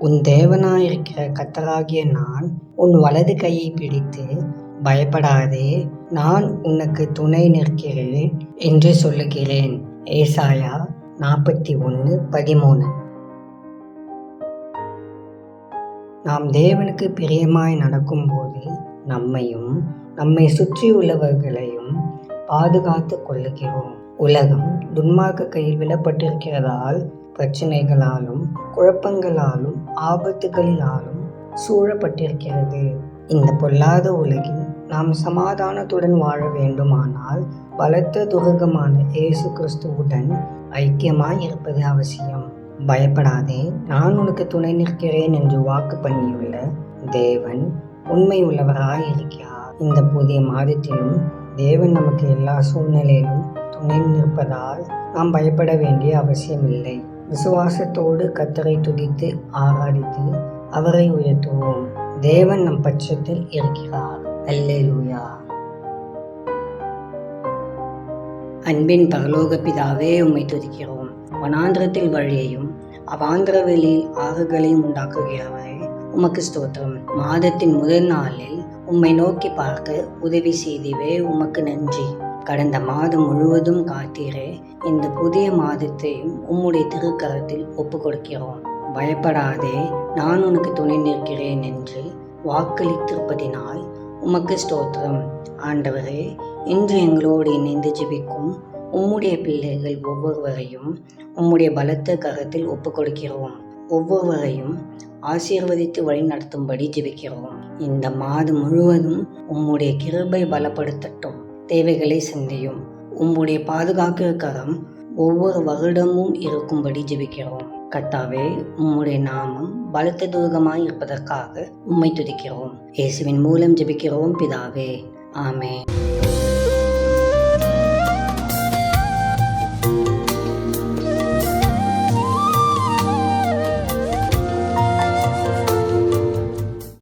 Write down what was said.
உன் தேவனாயிருக்கிற கத்தராகிய நான் உன் வலது கையை பிடித்து பயப்படாதே நான் உனக்கு துணை நிற்கிறேன் என்று சொல்லுகிறேன். ஏசாயா நாற்பத்தி ஒன்று பதிமூணு. நாம் தேவனுக்கு பிரியமாய் நடக்கும்போது நம்மையும் நம்மை சுற்றியுள்ளவர்களையும் பாதுகாத்து கொள்ளுகிறோம். உலகம் துன்மார்க்க கையில் விடப்பட்டிருக்கிறதால் பிரச்சனைகளாலும் குழப்பங்களாலும் ஆபத்துகளினாலும் சூழப்பட்டிருக்கிறது. இந்த பொல்லாத உலகில் நாம் சமாதானத்துடன் வாழ வேண்டுமானால் பலத்த துரகமான இயேசு கிறிஸ்துவுடன் ஐக்கியமாய் இருப்பது அவசியம். பயப்படாதே நான் உனக்கு துணை நிற்கிறேன் என்று வாக்கு பண்ணியுள்ள தேவன் உண்மை உள்ளவராய் இருக்கிறார். இந்த புதிய மாதத்திலும் தேவன் நமக்கு எல்லா சூழ்நிலையிலும் துணை நிற்பதால் நாம் பயப்பட வேண்டிய அவசியமில்லை. விசுவாசத்தோடு கத்தரை துதித்து ஆராதித்து அவரை உயர்த்துவோம். தேவன் நம் பட்சத்தில் இருக்கிறார். அல்லேலூயா. அன்பின் பரலோக பிதாவே உம்மை துதிக்கிறோம். வனாந்திரத்தில் வழியையும் அவாந்திர வெளியில் ஆறுகளையும் உண்டாக்குகிறவரே உமக்கு ஸ்தோத்திரம். மாதத்தின் முதல் நாளில் உம்மை நோக்கி பார்க்க உதவி செய்திவே உமக்கு நன்றி. கடந்த மாதம் முழுவதும் காத்தீரே. இந்த புதிய மாதத்தையும் உம்முடைய திருக்கரத்தில் ஒப்பு கொடுக்கிறோம் பயப்படாதே நான் உனக்கு துணை நிற்கிறேன் என்று வாக்களித்திருப்பதினால் உமக்கு ஸ்தோத்திரம். ஆண்டவரே இன்று எங்களோடு இணைந்து ஜெபிக்கும் உம்முடைய பிள்ளைகள் ஒவ்வொருவரையும் உம்முடைய பலத்த கரத்தில் ஒப்பு கொடுக்கிறோம் ஒவ்வொருவரையும் ஆசீர்வதித்து வழி நடத்தும்படி ஜெபிக்கிறோம். இந்த மாதம் முழுவதும் உம்முடைய கிருபை பலப்படுத்தட்டும். தேவைகளை சிந்தியும். உம்முடைய பாதுகாக்கிற கரம் ஒவ்வொரு வருடமும் இருக்கும்படி ஜெபிக்கிறோம். கத்தாவே உம்முடைய நாமம் பலத்த துருகமாய் இருப்பதற்காக உம்மை துதிக்கிறோம். இயேசுவின் மூலம் ஜெபிக்கிறோம் பிதாவே. ஆமே